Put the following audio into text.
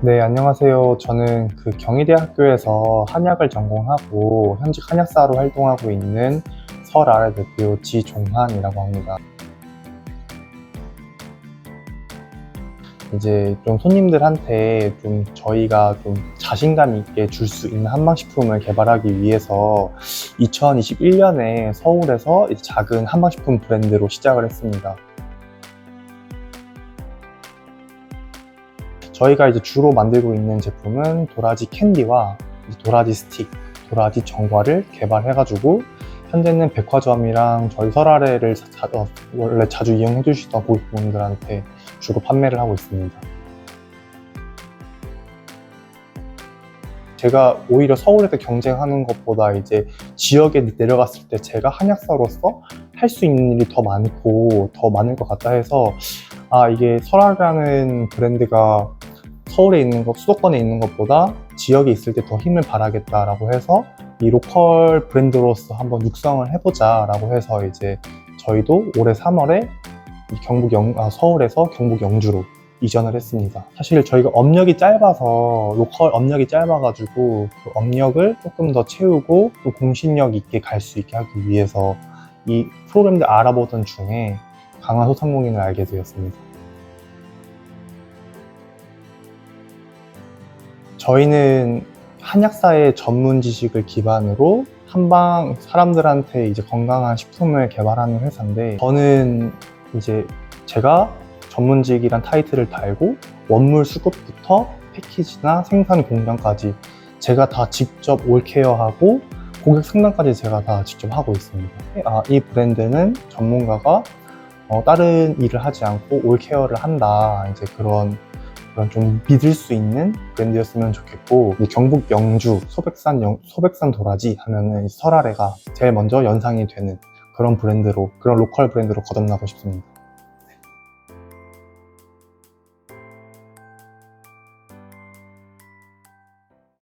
네, 안녕하세요. 저는 그 경희대학교에서 한약을 전공하고 현직 한약사로 활동하고 있는 설아래 대표 지종한이라고 합니다. 이제 좀 손님들한테 좀 저희가 좀 자신감 있게 줄 수 있는 한방식품을 개발하기 위해서 2021년에 서울에서 작은 한방식품 브랜드로 시작을 했습니다. 저희가 이제 주로 만들고 있는 제품은 도라지 캔디와 도라지 스틱, 도라지 정과를 개발해가지고 현재는 백화점이랑 저희 설아래를 자- 어, 원래 자주 이용해 주시던 고객분들한테 주로 판매를 하고 있습니다. 제가 오히려 서울에서 경쟁하는 것보다 이제 지역에 내려갔을 때 제가 한약사로서 할 수 있는 일이 더 많고 더 많을 것 같다 해서 아 이게 설아라는 브랜드가 서울에 있는 것, 수도권에 있는 것보다 지역에 있을 때 더 힘을 발하겠다라고 해서 이 로컬 브랜드로서 한번 육성을 해보자라고 해서 이제 저희도 올해 3월에 경북 영, 아, 서울에서 경북 영주로 이전을 했습니다. 사실 저희가 업력이 짧아서 로컬 업력이 짧아가지고 그 업력을 조금 더 채우고 또 공신력 있게 갈 수 있게 하기 위해서 이 프로그램들 알아보던 중에 강화 소 상공인을 알게 되었습니다. 저희는 한약사의 전문 지식을 기반으로 한방 사람들한테 이제 건강한 식품을 개발하는 회사인데 저는 이제 제가 전문직이란 타이틀을 달고 원물 수급부터 패키지나 생산 공장까지 제가 다 직접 올케어하고 고객 상담까지 제가 다 직접 하고 있습니다. 아, 이 브랜드는 전문가가 어, 다른 일을 하지 않고 올케어를 한다. 이제 그런 그런 좀 믿을 수 있는 브랜드였으면 좋겠고 이 경북 영주 소백산 영- 소백산 도라지 하면은 이 설아래가 제일 먼저 연상이 되는 그런 브랜드로 그런 로컬 브랜드로 거듭나고 싶습니다.